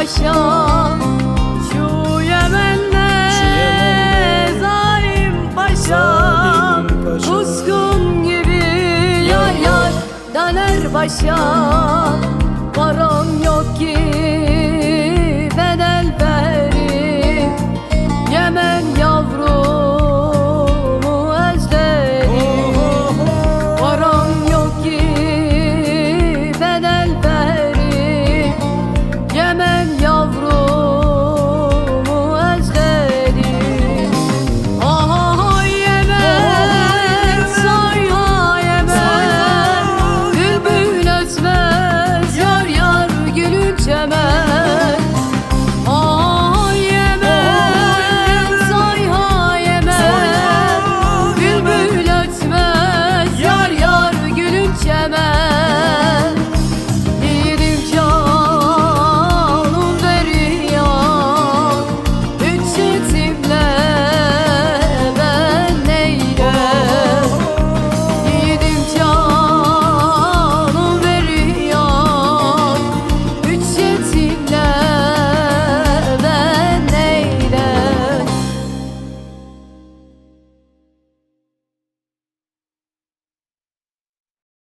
paşa Şu Yemen'de Şu Yemen'de zalim paşa. Kuskun gibi yar yar döner başa